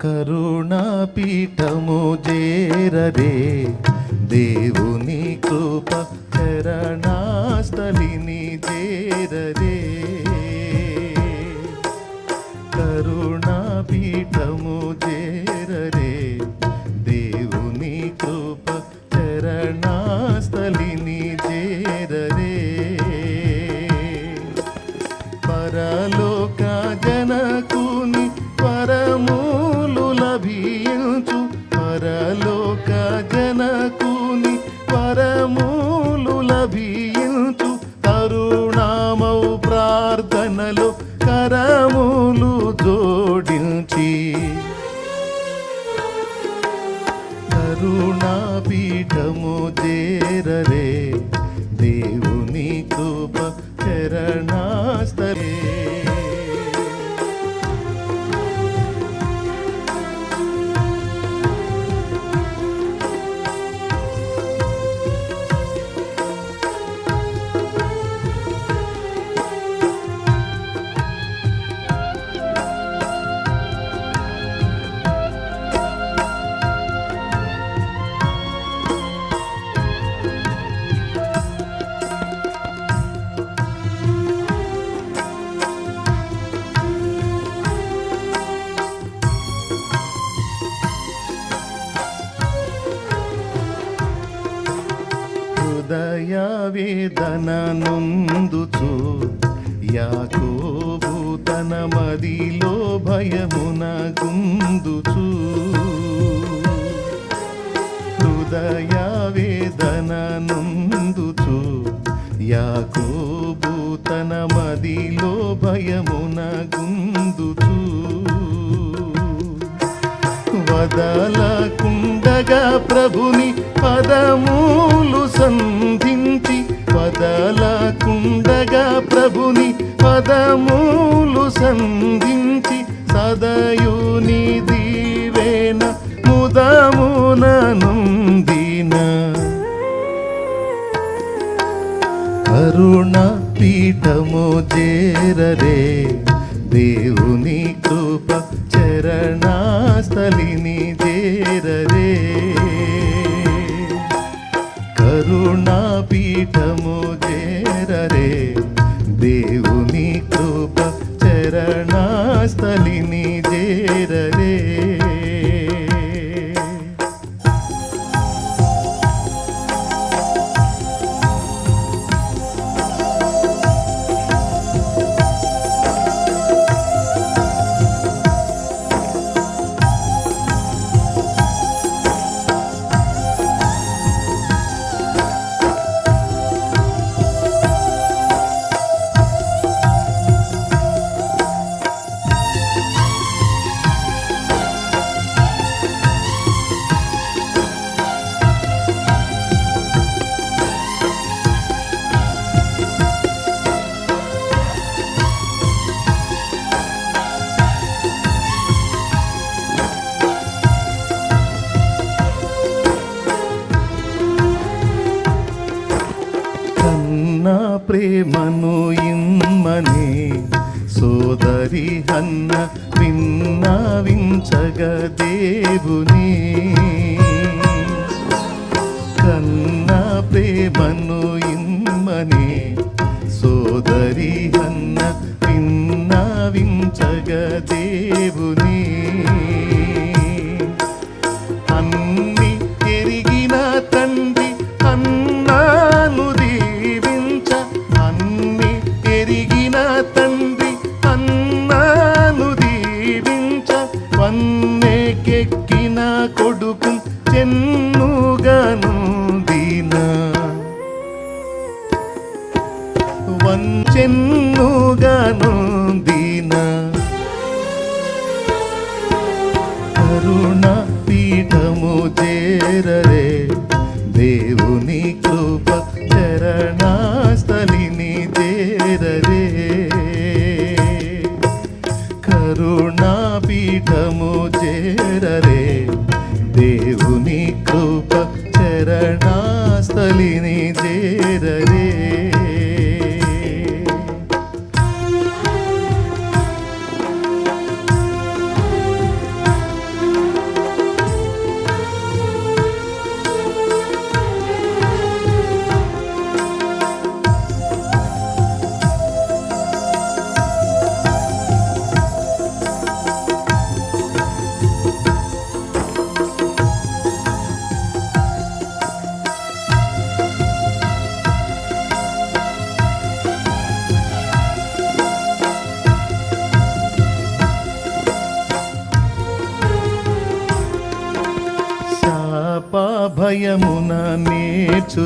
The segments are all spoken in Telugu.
కరుణాపీఠము చేరరే దేవుని కృప చరణాస్థలిని చేరరే కరుణాపీఠము చేరరే దేవుని కృప చరణాస్థలిని కరములు జోడించి కరుణాపీఠము చేరరే. వేదన నొందుచు యాకోబు తన మదిలో భయమున గుందుచు హృదయ వేదన నొందుచు యాకోబు తన మదిలో భయమున గుందుచు వదలకుండగా ప్రభుని పదమూలు సంధించి దేవుని జగదేవుని. కన్న ప్రేమను ఇమ్మని సోదరి అన్న విన్న విం జగదేవుని. దేవుని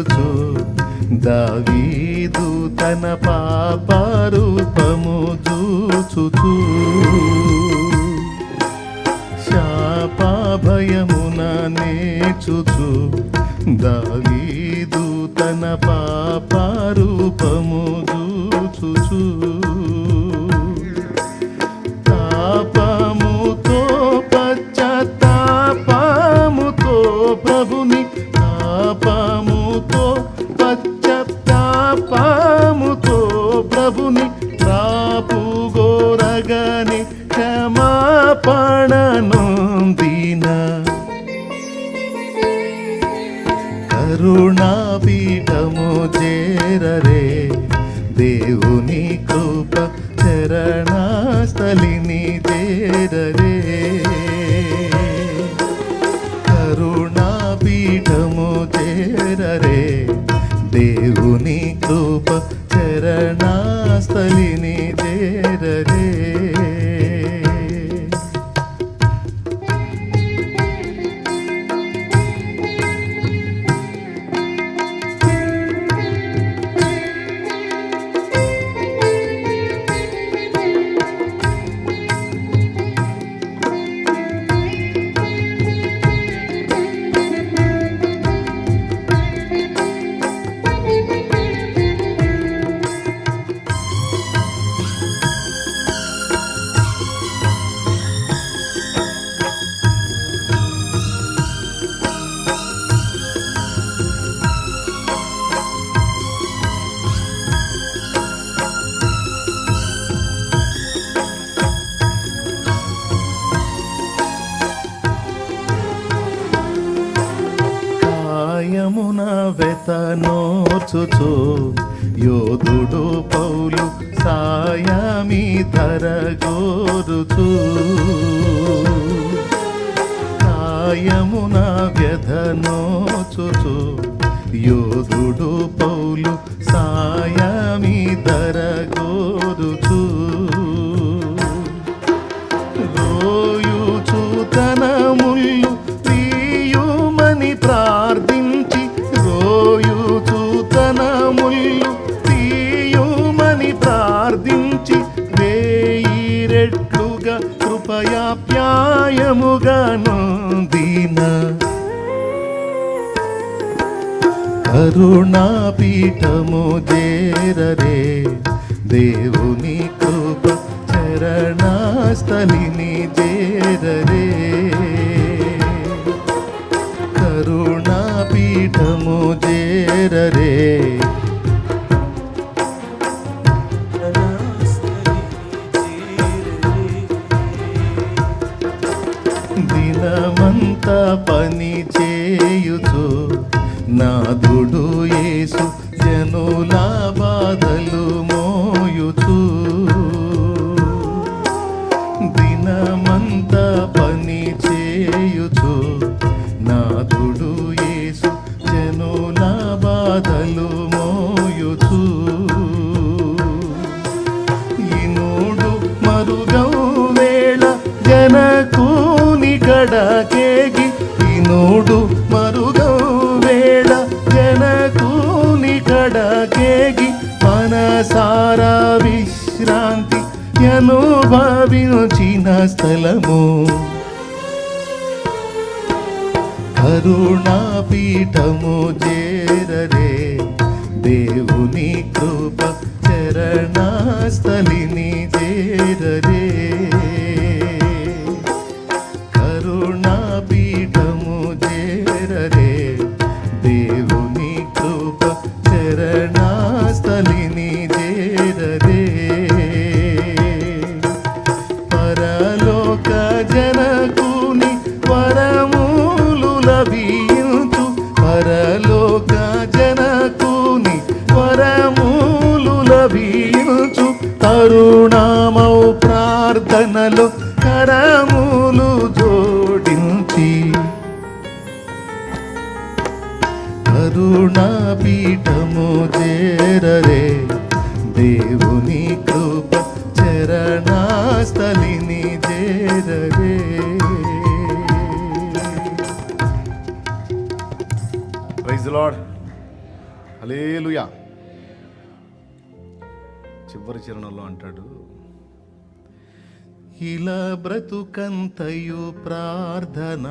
నేర్చుచు దావీదు తన పాప రూపము చూచుచు. శాప భయమున నేర్చుచు. దావీదు తన పాప రూపము చూచుచు. పీఠము చేరరే. దేవుని కృప చరణాస్థలిని చేరరే. కరుణా పీఠము చేరరే. దేవుని కృప చరణాస్థలిని చేరరే. నోచుచో. యోధుడు పౌలు సాయమి ధరగోరుచు. కాయమున వ్యధనోచుచు యోధుడు పౌలు కరుణాపీఠము దేరరే దేవుని కృప చరణస్థలిని చేరరే. కరుణాపీఠము దేరరే నాదుడు యేసు జనుల బాధలు మోయుచు. దినమంత పని చేయుచు నాదుడు యేసు జనుల బాధలు మోయుచు. ఇనుడు మరుగౌ వేళ జన స్థలము. కరుణాపీఠము చేరరే దేవుని కృప చరణస్థలిని. ప్రార్థనలో కరములు జోడించి కరుణాపీఠము చేరరే దేవుని కృప చరణాస్థలిని చేరరే లాడ్ అలేలుయా చివరి చరణంలో అంటాడు ఇలా బ్రతుకంతయు ప్రార్థన.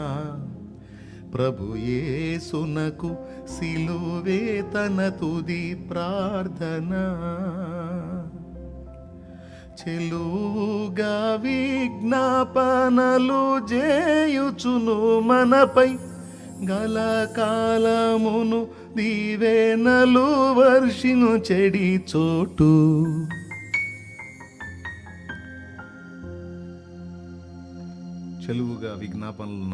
ప్రభు యేసునకు సిలువే తన తుది ప్రార్థన. చెలువుగా విజ్ఞాపనలు చేయుచును మనపై. గల కాలమును దీవెనలు వర్షిను చెడి చోటు. తెలుగుగా విజ్ఞాపనలు